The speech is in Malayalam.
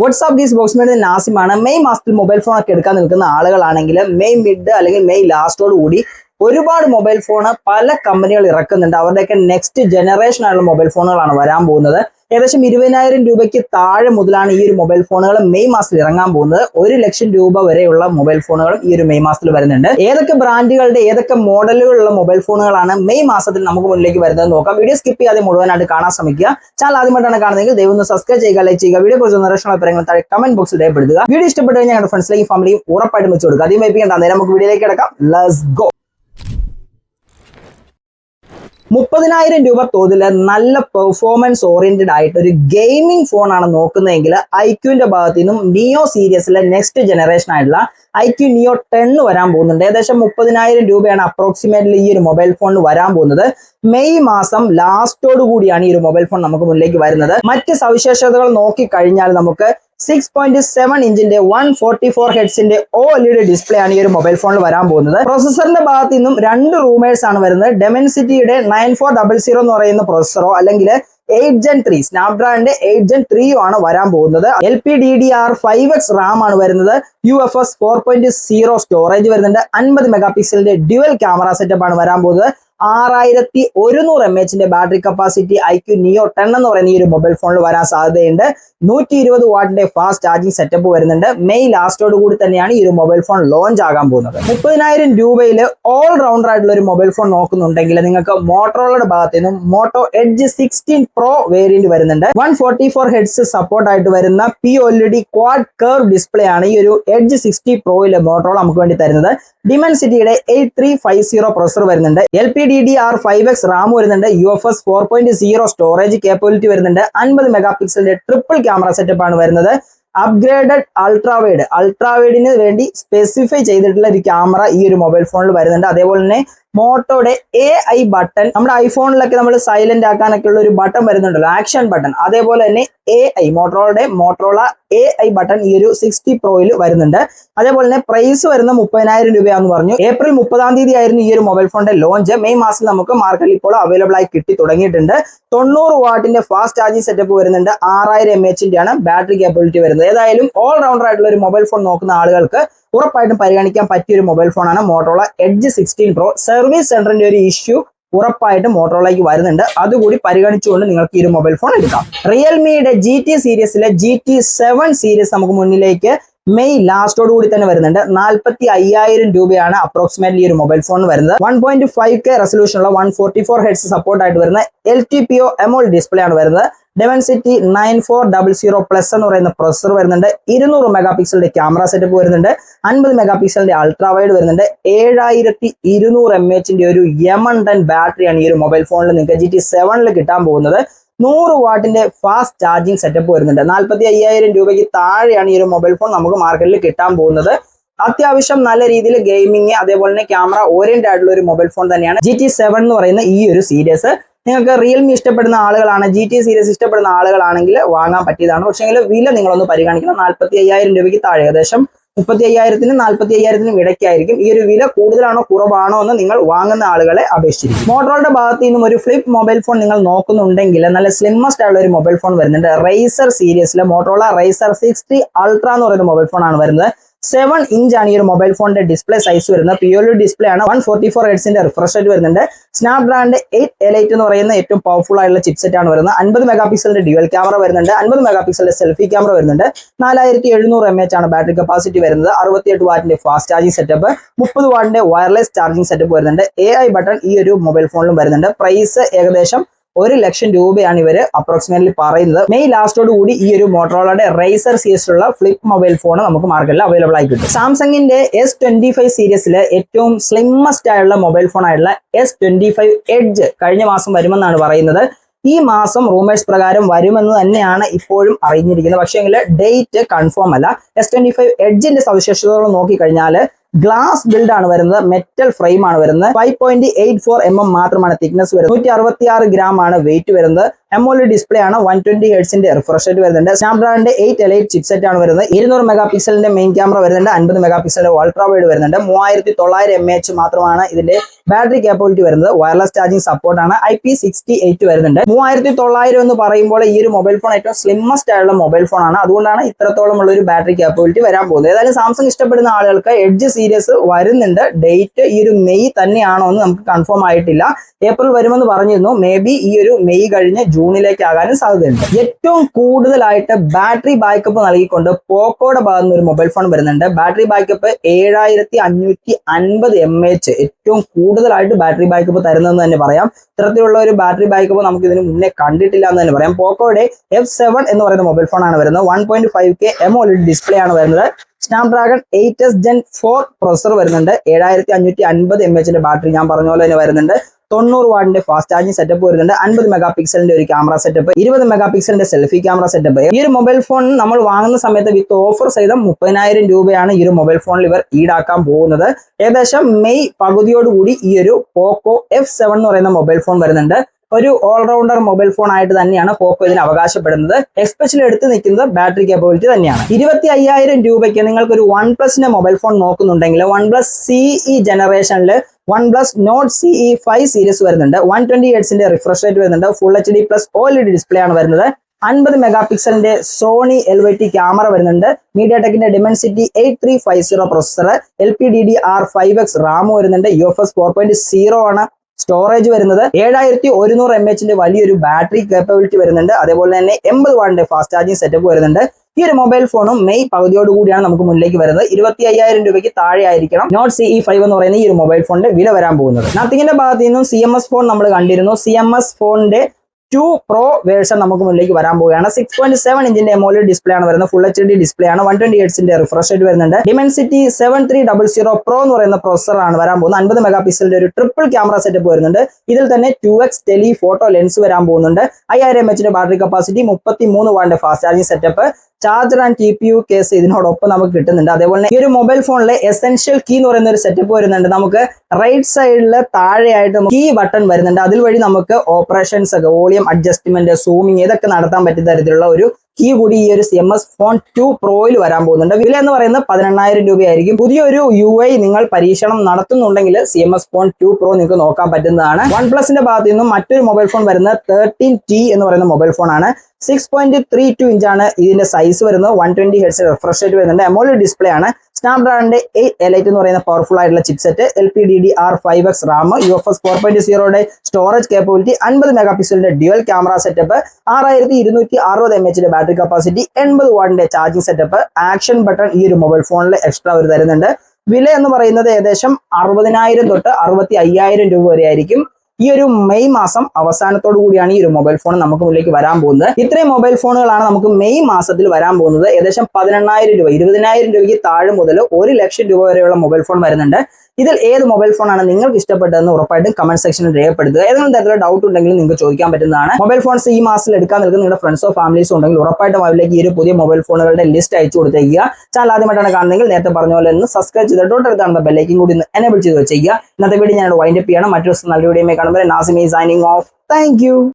വാട്സ്ആപ്പ് ഗീസ് ബോക്സ്മേഡ് നാസിമാണ്. മെയ് മാസത്തിൽ മൊബൈൽ ഫോൺ ഒക്കെ എടുക്കാൻ നിൽക്കുന്ന ആളുകളാണെങ്കിൽ മെയ് മിഡ് അല്ലെങ്കിൽ മെയ് ലാസ്റ്റോട് കൂടി ഒരുപാട് മൊബൈൽ ഫോൺ പല കമ്പനികൾ ഇറക്കുന്നുണ്ട്. അവരുടെയൊക്കെ നെക്സ്റ്റ് ജനറേഷൻ ആയുള്ള മൊബൈൽ ഫോണുകളാണ് വരാൻ പോകുന്നത്. ഏകദേശം ഇരുപതിനായിരം രൂപയ്ക്ക് താഴെ മുതലാണ് ഈ ഒരു മൊബൈൽ ഫോണുകൾ മെയ് മാസത്തിൽ ഇറങ്ങാൻ പോകുന്നത്. ഒരു ലക്ഷം രൂപ വരെയുള്ള മൊബൈൽ ഫോണുകളും ഈ ഒരു മെയ് മാസത്തിൽ വരുന്നുണ്ട്. ഏതൊക്കെ ബ്രാൻഡുകളുടെ ഏതൊക്കെ മോഡലുകളുള്ള മൊബൈൽ ഫോണുകളാണ് മെയ് മാസത്തിൽ നമുക്ക് മുന്നിലേക്ക് വരുന്നത് നോക്കാം. വീഡിയോ സ്കിപ്പ് ചെയ്യാതെ മുഴുവനായിട്ട് കാണാൻ ശ്രമിക്കുക. ചാനൽ ആദ്യമായിട്ടാണ് കാണുന്നതെങ്കിൽ ദയവ് ഒന്ന് സബ്സ്ക്രൈബ് ചെയ്യുക ലൈക്ക് ചെയ്യുക വീഡിയോ കുറിച്ച് നിരക്ഷണ അഭിപ്രായങ്ങൾ താഴെ കമന്റ് ബോക്സിൽ രേഖപ്പെടുത്തുക. വീഡിയോ ഇഷ്ടപ്പെട്ടു കഴിഞ്ഞാൽ ഞങ്ങളുടെ ഫ്രണ്ട്സിലേക്കും ഫാമിലിയും ഉറപ്പായിട്ടും വെച്ച് കൊടുക്കുക. അധികം നേരം നമുക്ക് വീഡിയോയിലേക്ക് കിടക്കാം. ലെറ്റ്സ് ഗോ മുപ്പതിനായിരം രൂപ തോതിൽ നല്ല പെർഫോമൻസ് ഓറിയന്റഡ് ആയിട്ട് ഒരു ഗെയിമിംഗ് ഫോൺ ആണ് നോക്കുന്നതെങ്കിൽ ഐക്യുവിന്റെ ഭാഗത്തു നിന്നും നിയോ സീരീസിലെ നെക്സ്റ്റ് ജനറേഷൻ ആയിട്ടുള്ള ഐക്യു നിയോ ടെൻ വരാൻ പോകുന്നുണ്ട്. ഏകദേശം മുപ്പതിനായിരം രൂപയാണ് അപ്രോക്സിമേറ്റ്ലി ഈ ഒരു മൊബൈൽ ഫോണിന് വരാൻ പോകുന്നത്. മെയ് മാസം ലാസ്റ്റോട് കൂടിയാണ് ഈ ഒരു മൊബൈൽ ഫോൺ നമുക്ക് മുന്നിലേക്ക് വരുന്നത്. മറ്റ് സവിശേഷതകൾ നോക്കി കഴിഞ്ഞാൽ നമുക്ക് സിക്സ് പോയിന്റ് സെവൻ ഇഞ്ചിന്റെ വൺ ഫോർട്ടി ഫോർ ഹെഡ്സിന്റെ ഓ എൽ ഡിസ്പ്ലേ ആണ് ഈ ഒരു മൊബൈൽ ഫോണിൽ വരാൻ പോകുന്നത്. പ്രൊസസറിന്റെ ഭാഗത്ത് നിന്നും രണ്ട് റൂമേഴ്സ് ആണ് വരുന്നത്. ഡെമൻസിറ്റിയുടെ നയൻ ഫോർ ഡബിൾ സീറോ എന്ന് പറയുന്ന പ്രോസസറോ അല്ലെങ്കിൽ എയ്റ്റ് ജെൻ ത്രീ സ്നാപ്ഡ്രാഗന്റെ എയ്റ്റ് ജെൻ ത്രീയോ ആണ് വരാൻ പോകുന്നത്. L P D D R five X RAM ആണ് വരുന്നത്. U F S four point zero storage വരുന്നുണ്ട്. അൻപത് മെഗാ പിക്സലിന്റെ ഡ്യുവൽ ക്യാമറ സെറ്റപ്പ് ആണ് വരാൻ പോകുന്നത്. ആറായിരത്തി ഒരുന്നൂറ് M എച്ചിന്റെ battery capacity iQOO neo ten എന്ന് പറയുന്ന ഈ ഒരു മൊബൈൽ ഫോണിൽ വരാൻ സാധ്യതയുണ്ട്. നൂറ്റി ഇരുപത് വാട്ടിന്റെ ഫാസ്റ്റ് ചാർജിംഗ് സെറ്റപ്പ് വരുന്നുണ്ട്. മെയ് ലാസ്റ്റോട് കൂടി തന്നെയാണ് ഈ ഒരു മൊബൈൽ ഫോൺ ലോഞ്ച് ആകാൻ പോകുന്നത്. മുപ്പതിനായിരം രൂപയിൽ ഓൾ റൗണ്ടർ ആയിട്ടുള്ള ഒരു മൊബൈൽ ഫോൺ നോക്കുന്നുണ്ടെങ്കിൽ നിങ്ങൾക്ക് മോട്ടോറോളയുടെ ഭാഗത്ത് നിന്നും Moto edge sixteen pro variant വരുന്നുണ്ട്. One forty four hertz support ആയിട്ട് വരുന്ന P O D quad curve display ആണ് ഈ ഒരു എഡ്ജ് സിക്സ്റ്റി പ്രോയിലെ മോട്ടോറോൾ നമുക്ക് വേണ്ടി തരുന്നത്. ഡിമെൻസിറ്റിയുടെ eight three five zero processor വരുന്നുണ്ട്. L P D D R five X RAM വരുന്നുണ്ട്. U F S four point zero storage capability വരുന്നുണ്ട്. അൻപത് മെഗാ പിക്സലിന്റെ ട്രിപ്പിൾ ക്യാമറ സെറ്റപ്പ് ആണ് വരുന്നത്. അപ്ഗ്രേഡഡ് അൾട്രാവേഡ് അൾട്രാവൈഡിന് വേണ്ടി സ്പെസിഫൈ ചെയ്തിട്ടുള്ള ഒരു ക്യാമറ ഈ ഒരു മൊബൈൽ ഫോണിൽ വരുന്നുണ്ട്. അതേപോലെ തന്നെ മോട്ടോയുടെ എ ഐ ബട്ടൺ നമ്മുടെ ഐഫോണിലൊക്കെ നമ്മൾ സൈലന്റ് ആക്കാനൊക്കെ ഉള്ള ഒരു ബട്ടൺ വരുന്നുണ്ടല്ലോ ആക്ഷൻ ബട്ടൺ അതേപോലെ തന്നെ എ ഐ മോട്ടോറോയുടെ മോട്ടോറോള എ ഐ ബട്ടൺ ഈ ഒരു സിക്സ്റ്റി പ്രോയിൽ വരുന്നുണ്ട്. അതേപോലെ തന്നെ പ്രൈസ് വരുന്ന മുപ്പതിനായിരം രൂപയാന്ന് പറഞ്ഞു. ഏപ്രിൽ മുപ്പതാം തീയതി ആയിരുന്നു ഈ ഒരു മൊബൈൽ ഫോണിന്റെ ലോഞ്ച് മെയ് മാസം നമുക്ക് മാർക്കറ്റിൽ ഇപ്പോൾ അവൈലബിൾ ആയി കിട്ടി തുടങ്ങിയിട്ടുണ്ട്. തൊണ്ണൂറ് വാട്ടിന്റെ ഫാസ്റ്റ് ചാർജിംഗ് സെറ്റപ്പ് വരുന്നുണ്ട്. ആറായിരം എം എച്ചിന്റെ ആണ് ബാറ്ററി കേപ്പബിലിറ്റി വരുന്നത്. ഏതായാലും ഓൾ റൗണ്ടർ ആയിട്ടുള്ള ഒരു മൊബൈൽ ഫോൺ നോക്കുന്ന ആളുകൾക്ക് ഉറപ്പായിട്ടും പരിഗണിക്കാൻ പറ്റിയ ഒരു മൊബൈൽ ഫോണാണ് Motorola edge sixteen pro service സെന്ററിന്റെ ഒരു ഇഷ്യൂ ഉറപ്പായിട്ടും മോട്ടോളയ്ക്ക് വരുന്നുണ്ട്. അതുകൂടി പരിഗണിച്ചുകൊണ്ട് നിങ്ങൾക്ക് ഈ ഒരു മൊബൈൽ ഫോൺ എടുക്കാം. റിയൽമിയുടെ ജി ടി സീരീസിലെ ജി ടി സെവൻ സീരീസ് നമുക്ക് മുന്നിലേക്ക് മെയ് ലാസ്റ്റോട് കൂടി തന്നെ വരുന്നുണ്ട്. നാൽപ്പത്തി അയ്യായിരം രൂപയാണ് അപ്രോക്സിമേറ്റ്ലി ഒരു മൊബൈൽ ഫോൺ വരുന്നത്. One point five K റെസൊല്യൂഷനുള്ള one forty four hertz support ആയിട്ട് വരുന്ന L T P O AMOLED display ആണ് വരുന്നത്. Dimensity nine four double zero plus എന്ന് പറയുന്ന പ്രൊസസർ വരുന്നുണ്ട്. ഇരുന്നൂറ് മെഗാ പിക്സലിന്റെ ക്യാമറ സെറ്റപ്പ് വരുന്നുണ്ട്. അൻപത് മെഗാ പിക്സലിന്റെ അൾട്രാ വൈഡ് വരുന്നുണ്ട്. ഏഴായിരത്തി ഇരുന്നൂറ് എം എച്ചിന്റെ ഒരു യമണ്ടൻ ബാറ്ററിയാണ് ഈ ഒരു മൊബൈൽ ഫോണിൽ നിങ്ങൾക്ക് ജി ടി സെവനിൽ കിട്ടാൻ പോകുന്നത്. നൂറ് വാട്ടിന്റെ ഫാസ്റ്റ് ചാർജിങ് സെറ്റപ്പ് വരുന്നുണ്ട്. നാൽപ്പത്തി അയ്യായിരം രൂപയ്ക്ക് താഴെയാണ് ഈ ഒരു മൊബൈൽ ഫോൺ നമുക്ക് മാർക്കറ്റിൽ കിട്ടാൻ പോകുന്നത്. അത്യാവശ്യം നല്ല രീതിയിൽ ഗെയിമിങ് അതേപോലെ തന്നെ ക്യാമറ ഓറിയന്റഡ് ആയിട്ടുള്ള ഒരു മൊബൈൽ ഫോൺ തന്നെയാണ് ജി ടി സെവൻ എന്ന് പറയുന്ന ഈ ഒരു സീരീസ് നിങ്ങൾക്ക് റിയൽമി ഇഷ്ടപ്പെടുന്ന ആളുകളാണ് ജി ടി സീരീസ് ഇഷ്ടപ്പെടുന്ന ആളുകളാണെങ്കിൽ വാങ്ങാൻ പറ്റിയതാണ്. പക്ഷേങ്കിൽ വില നിങ്ങളൊന്ന് പരിഗണിക്കണം. നാൽപ്പത്തി അയ്യായിരം രൂപയ്ക്ക് താഴെ ഏകദേശം മുപ്പത്തി അയ്യായിരത്തിനും നാൽപ്പത്തി അയ്യായിരത്തിനും ഇടയ്ക്കായിരിക്കും. ഈ ഒരു വില കൂടുതലാണോ കുറവാണോ എന്ന് നിങ്ങൾ വാങ്ങുന്ന ആളുകളെ അപേക്ഷിച്ചിരിക്കും. മോട്ടോറുടെ ഭാഗത്ത് നിന്നും ഒരു ഫ്ലിപ്പ് മൊബൈൽ ഫോൺ നിങ്ങൾ നോക്കുന്നുണ്ടെങ്കിൽ നല്ല സ്ലിമ്മസ്റ്റ് ആയുള്ള ഒരു മൊബൈൽ ഫോൺ വരുന്നുണ്ട്. റൈസർ സീരീസിലെ മോട്ടോറോള റൈസർ സിക്സ്റ്റി അൾട്ര എന്ന് പറയുന്ന മൊബൈൽ ഫോൺ ആണ് വരുന്നത്. സെവൻ ഇഞ്ച് ആണ് ഈ ഒരു മൊബൈൽ ഫോണിന്റെ ഡിസ്പ്ലേ സൈസ് വരുന്നത്. പി ഡിസ്പ്ലേ ആണ്. വൺ ഫോർട്ടി ഫോർ ഹെഡ്സിന്റെ റിഫ്രഷ് റേറ്റ് വരുന്നുണ്ട്. സ്നാപ്ഡ്രാഗന്റെ എയ്റ്റ് എലൈറ്റ് എന്ന് പറയുന്ന ഏറ്റവും പവർഫുൾ ആയിട്ടുള്ള ചിപ്സെറ്റ് ആണ് വരുന്നത്. അൻപത് മെഗാ പിക്സലിന്റെ ഡ്യുവൽ ക്യാമറ വരുന്നുണ്ട്. അൻപത് മെഗാ പിക്സലിന്റെ സെൽഫി ക്യാമറ വരുന്നുണ്ട്. നാലായിരത്തി എഴുന്നൂറ് എം എച്ച് ആണ് ബാറ്ററി കപ്പാസിറ്റി വരുന്നത്. അറുപത്തിയെട്ട് വാട്ടിന്റെ ഫാസ്റ്റ് ചാർജിംഗ് സെറ്റപ്പ് മുപ്പത് വാട്ടിന്റെ വയർലെസ് ചാർജിംഗ് സെറ്റപ്പ് വരുന്നുണ്ട്. എ ബട്ടൺ ഈ ഒരു മൊബൈൽ ഫോണിലും വരുന്നുണ്ട്. പ്രൈസ് ഏകദേശം ഒരു ലക്ഷം രൂപയാണ് ഇവർ അപ്രോക്സിമേറ്റ്ലി പറയുന്നത്. മെയ് ലാസ്റ്റോട് കൂടി ഈ ഒരു മോട്ടോറോളയുടെ റൈസർ ഉള്ള ഫ്ലിപ്പ് മൊബൈൽ ഫോൺ നമുക്ക് മാർക്കറ്റിൽ അവൈലബിൾ ആയി കിട്ടും. സാംസങ്ങിന്റെ എസ് ട്വന്റി ഫൈവ് സീരീസിലെ ഏറ്റവും സ്ലിമ്മസ്റ്റ് ആയുള്ള മൊബൈൽ ഫോൺ ആയിട്ടുള്ള എസ് ട്വന്റി ഫൈവ് എഡ്ജ് കഴിഞ്ഞ മാസം വരുമെന്നാണ് പറയുന്നത്. ഈ മാസം റൂമേഴ്സ് പ്രകാരം വരുമെന്ന് തന്നെയാണ് ഇപ്പോഴും അറിഞ്ഞിരിക്കുന്നത്. പക്ഷേ ഡേറ്റ് കൺഫേം അല്ല. എസ് ട്വന്റി ഫൈവ് എഡ്ജിന്റെ സവിശേഷതകൾ നോക്കിക്കഴിഞ്ഞാൽ ഗ്ലാസ് ബിൽഡ് ആണ് വരുന്നത് മെറ്റൽ ഫ്രെയിം ആണ് വരുന്നത്. Five point eight four M M മാത്രമാണ് തിക്നെസ് വരുന്നത്. നൂറ്റി അറുപത്തി ആറ് ഗ്രാം ആണ് വെയിറ്റ് വരുന്നത്. എമോലി ഡിസ്പ്ലേ ആണ് വൺ ട്വന്റി ഹെഡ്സിന്റെ റിഫ്രഷ് റേറ്റ് വരുന്നുണ്ട്. സ്നാപ്ഡ്രാഗണിന്റെ എയ്റ്റ് എലൈറ്റ് ചിപ്സെറ്റ് ആണ് വരുന്നത്. ഇരുന്നൂറ് മെഗാ പിക്സലിന്റെ മെയിൻ ക്യാമറ വരുന്നുണ്ട്. അൻപത് മെഗാ പിക്സലിന്റെ അൾട്രാ വൈഡ് വരുന്നുണ്ട്. മൂവായിരത്തി തൊള്ളായിരം എം എച്ച് മാത്രമാണ് ഇതിന്റെ ബാറ്ററി കാപ്പബിലിറ്റി വരുന്നത്. വയർലെസ് ചാർജിംഗ് സപ്പോർട്ട് ആണ്. ഐ പി സിക്സ്റ്റി എയ്റ്റ് വരുന്നുണ്ട്. മൂവായിരത്തി തൊള്ളായിരം എന്ന് പറയുമ്പോൾ ഈ ഒരു മൊബൈൽ ഫോൺ ഏറ്റവും സ്ലിമ്മസ്റ്റ് ആയിട്ടുള്ള മൊബൈൽ ഫോൺ ആണ്. അതുകൊണ്ടാണ് ഇത്രത്തോളം ഉള്ള ഒരു ബാറ്ററി കാപ്പബിലിറ്റി വരാൻ പോകുന്നത്. ഏതായാലും സാംസങ് ഇഷ്ടപ്പെടുന്ന ആളുകൾക്ക് എഡ്ജ് സീരീസ് വരുന്നുണ്ട്. ഡേറ്റ് ഈ ഒരു മെയ് തന്നെയാണോ എന്ന് നമുക്ക് കൺഫേം ആയിട്ടില്ല. ഏപ്രിൽ വരുമെന്ന് പറഞ്ഞിരുന്നു. മേ ബി ഈ ഒരു മെയ് കഴിഞ്ഞ് ജൂണിലേക്ക് ആകാനും സാധ്യതയുണ്ട്. ഏറ്റവും കൂടുതലായിട്ട് ബാറ്ററി ബാക്കപ്പ് നൽകിക്കൊണ്ട് പോക്കോയുടെ ഭാഗത്ത് നിന്ന് ഒരു മൊബൈൽ ഫോൺ വരുന്നുണ്ട്. ബാറ്ററി ബാക്കപ്പ് ഏഴായിരത്തി അഞ്ഞൂറ്റി അൻപത് എം എച്ച് ഏറ്റവും കൂടുതലായിട്ട് ബാറ്ററി ബാക്കപ്പ് തരുന്നതെന്ന് തന്നെ പറയാം. ഇത്തരത്തിലുള്ള ഒരു ബാറ്ററി ബാക്കപ്പ് നമുക്ക് ഇതിന് മുന്നേ കണ്ടിട്ടില്ല എന്ന് തന്നെ പറയാം. പോക്കോയുടെ എഫ് സെവൻ എന്ന് പറയുന്ന മൊബൈൽ ഫോൺ ആണ് വരുന്നത്. One point five K AMOLED display ആണ് വരുന്നത്. Snapdragon eight S gen four processor വരുന്നുണ്ട്. ഏഴായിരത്തി അഞ്ഞൂറ്റി അൻപത് എം എച്ചിന്റെ ബാറ്ററി ഞാൻ പറഞ്ഞ പോലെ തന്നെ വരുന്നുണ്ട്. തൊണ്ണൂറ് വാട്ടിന്റെ ഫാസ്റ്റ് ചാർജിംഗ് സെറ്റപ്പ് വരുന്നുണ്ട്. അൻപത് മെഗാ പിക്സലിന്റെ ഒരു ക്യാമറ സെറ്റപ്പ് ഇരുപത് മെഗാ പിക്സലിന്റെ സെൽഫി ക്യാമറ സെറ്റപ്പ് ഈ ഒരു മൊബൈൽ ഫോൺ നമ്മൾ വാങ്ങുന്ന സമയത്ത് വിത്ത് ഓഫർ സഹിതം മുപ്പതിനായിരം രൂപയാണ് ഈ ഒരു മൊബൈൽ ഫോണിൽ ഇവർ ഈടാക്കാൻ പോകുന്നത്. ഏകദേശം മെയ് പകുതിയോടുകൂടി ഈ ഒരു പോക്കോ എഫ് സെവൻ എന്ന് പറയുന്ന മൊബൈൽ ഫോൺ വരുന്നുണ്ട്. ഒരു ഓൾറൗണ്ടർ മൊബൈൽ ഫോൺ ആയിട്ട് തന്നെയാണ് പോക്കോ ഇതിന് അവകാശപ്പെടുന്നത്. എക്സ്പെഷ്യൽ എടുത്ത് നിൽക്കുന്നത് ബാറ്ററി കേപ്പബിലിറ്റി തന്നെയാണ്. ഇരുപത്തി അയ്യായിരം രൂപയ്ക്ക് നിങ്ങൾക്ക് ഒരു വൺ പ്ലസിന്റെ മൊബൈൽ ഫോൺ നോക്കുന്നുണ്ടെങ്കിൽ വൺ പ്ലസ് സിഇ ജനറേഷനിൽ one plus Nord CE five series വരുന്നുണ്ട്. വൺ ട്വന്റി എയ്റ്റ്സിന്റെ റിഫ്രഷ് റേറ്റ് വരുന്നുണ്ട്. Full H D plus already display ആണ് വരുന്നത്. അൻപത് mega പിക്സലിന്റെ Sony L Y T camera വരുന്നുണ്ട്. Media ടെക്കിന്റെ Dimensity eight three five zero processor L P D D R five X RAM വരുന്നുണ്ട്. U F S four point zero ആണ് സ്റ്റോറേജ് വരുന്നത്. ഏഴായിരത്തി ഒരുന്നൂറ് എം എച്ചിന്റെ വലിയൊരു ബാറ്ററി കേപ്പബിലിറ്റി വരുന്നുണ്ട്. അതേപോലെ തന്നെ എൺപത് വാട്ടിന്റെ ഫാസ്റ്റ് ചാർജിംഗ് സെറ്റപ്പ് വരുന്നുണ്ട്. ഈ ഒരു മൊബൈൽ ഫോണും മെയ് പകുതിയോട് കൂടിയാണ് നമുക്ക് മുന്നിലേക്ക് വരുന്നത്. ഇരുപത്തി അയ്യായിരം രൂപയ്ക്ക് താഴെ ആയിരിക്കണം. നോട്ട് സി ഇ ഫൈവ് എന്ന് പറയുന്ന ഈ ഒരു മൊബൈൽ ഫോണിന്റെ വില വരാൻ പോകുന്നത്. നത്തിങ്ങിന്റെ ഭാഗത്ത് നിന്നും സി എം എസ് ഫോൺ നമ്മൾ കണ്ടിരുന്നു. സി എം എസ് ഫോണിന്റെ ടു പ്രോ വേർഷൻ നമുക്ക് മുന്നിലേക്ക് വരാൻ പോവുകയാണ്. സിക്സ് പോയിന്റ് സെവൻ ഇഞ്ചിന്റെ എമോലി ഡിസ്പ്ലേ ആണ് വരുന്നത്. ഫുൾ എച്ച് ഡി ഡിസ്പ്ലേ ആണ്. വൺ ട്വന്റി എയ്റ്റ്സിന്റെ റിഫ്രഷ് റേറ്റ് വരുന്നുണ്ട്. Dimensity seven three double zero pro എന്ന് പറയുന്ന പ്രോസസർ ആണ് വരാൻ പോകുന്നത്. അൻപത് മെഗാ പിക്സലിന്റെ ഒരു ട്രിപ്പിൾ ക്യാമറ സെറ്റപ്പ് വരുന്നുണ്ട്. ഇതിൽ തന്നെ two X telephoto lens വരാൻ പോകുന്നുണ്ട്. അയ്യായിരം എച്ചിന്റെ ബാറ്ററി കപ്പാസിറ്റി മുപ്പത്തി മൂന്ന് watt fast charging setup charger and T P U case ഇതിനോടൊപ്പം നമുക്ക് കിട്ടുന്നുണ്ട്. അതേപോലെ തന്നെ ഈ ഒരു മൊബൈൽ ഫോണിലെ എസെൻഷ്യൽ കീ എന്ന് പറയുന്ന ഒരു സെറ്റപ്പ് വരുന്നുണ്ട്. നമുക്ക് റൈറ്റ് സൈഡിൽ താഴെയായിട്ട് കീ ബട്ടൺ വരുന്നുണ്ട്. അതിൽ വഴി നമുക്ക് ഓപ്പറേഷൻസ് ഒക്കെ വോളിയം അഡ്ജസ്റ്റ്മെന്റ് സൂമിങ് ഇതൊക്കെ നടത്താൻ പറ്റുന്ന തരത്തിലുള്ള ഒരു കീ കൂടി ഈ ഒരു C M F phone two പ്രോയിൽ വരാൻ പോകുന്നുണ്ട്. വില എന്ന് പറയുന്നത് പതിനെണ്ണായിരം രൂപയായിരിക്കും. പുതിയൊരു യു ഐ നിങ്ങൾ പരീക്ഷണം നടത്തുന്നുണ്ടെങ്കിൽ C M F phone two pro നിങ്ങൾക്ക് നോക്കാൻ പറ്റുന്നതാണ്. വൺ പ്ലസിന്റെ ഭാഗത്ത് നിന്നും മറ്റൊരു മൊബൈൽ ഫോൺ വരുന്ന തേർട്ടീൻ ടി എന്ന് പറയുന്ന മൊബൈൽ ഫോൺ ആണ്. സിക്സ് പോയിന്റ് ത്രീ ടു ഇഞ്ചാണ് ഇതിന്റെ സൈസ് വരുന്നത്. One twenty hertz refresh rate വരുന്നുണ്ട്. എമോലി ഡിസ്പ്ലേ ആണ്. സ്നാപ്ഡ്രാഗണിന്റെ എലൈറ്റ് എന്ന് പറയുന്ന പവർഫുൾ ആയിട്ടുള്ള chipset L P D D R five X RAM U F S four point zero storage capability അൻപത് മെഗാ പിക്സലിന്റെ ഡ്യുവൽ ക്യാമറ സെറ്റപ്പ് ആറായിരത്തി ഇരുന്നൂറ്റി അറുപത് എം എച്ചിന്റെ ബാറ്ററി കപ്പാസിറ്റി എൺപത് വാട്ടിന്റെ ചാർജിംഗ് സെറ്റപ്പ് ആക്ഷൻ ബട്ടൺ ഈ ഒരു മൊബൈൽ ഫോണിൽ എക്സ്ട്രാ ഒരു തരുന്നുണ്ട്. വില എന്ന് പറയുന്നത് ഏകദേശം അറുപതിനായിരം തൊട്ട് അറുപത്തി അയ്യായിരം രൂപ വരെ ആയിരിക്കും ഈ ഒരു മെയ് മാസം അവസാനത്തോടു കൂടിയാണ് ഈ ഒരു മൊബൈൽ ഫോൺ നമുക്ക് മുന്നിലേക്ക് വരാൻ പോകുന്നത്. ഇത്രയും മൊബൈൽ ഫോണുകളാണ് നമുക്ക് മെയ് മാസത്തിൽ വരാൻ പോകുന്നത്. ഏകദേശം പതിനെണ്ണായിരം രൂപ ഇരുപതിനായിരം രൂപയ്ക്ക് താഴെ മുതൽ ഒരു ലക്ഷം രൂപ വരെയുള്ള മൊബൈൽ ഫോൺ വരുന്നുണ്ട്. ഇതിൽ ഏത് മൊബൈൽ ഫോണാണ് നിങ്ങൾക്ക് ഇഷ്ടപ്പെട്ടതെന്ന് ഉറപ്പായിട്ടും കമന്റ് സെക്ഷനിൽ രേഖപ്പെടുത്തുക. ഏതെങ്കിലും തരത്തിലുള്ള ഡൗട്ട് ഉണ്ടെങ്കിൽ നിങ്ങൾക്ക് ചോദിക്കാൻ പറ്റുന്നതാണ്. മൊബൈൽ ഫോൺസ് ഈ മാസത്തിൽ എടുക്കാൻ നിൽക്കുന്ന നിങ്ങളുടെ ഫ്രണ്ട്സോ ഫാമിലീസോ ഉണ്ടെങ്കിൽ ഉറപ്പായിട്ടും അവരിലേക്ക് ഈ ഒരു പുതിയ മൊബൈൽ ഫോണുകളുടെ ലിസ്റ്റ് അയച്ചു കൊടുത്തേക്കുക. ചാനൽ ആദ്യമായിട്ടാണ് കാണുന്നതെങ്കിൽ നേരത്തെ പറഞ്ഞ പോലെ ഒന്ന് സബ്സ്ക്രൈബ് ചെയ്ത് തൊട്ടടുത്താണ് ബെല്ലേക്കും കൂടി ഒന്ന് എനേബിൾ ചെയ്ത് വെച്ചേക്കുക. ഇന്നത്തെ വീഡിയോ ഞാൻ വൈൻഡപ്പ് ചെയ്യണം. മറ്റൊരു ദിവസം നല്ല വീഡിയോ കാണുമ്പോൾ നാസിമി സൈനിങ് ഓഫ് താങ്ക്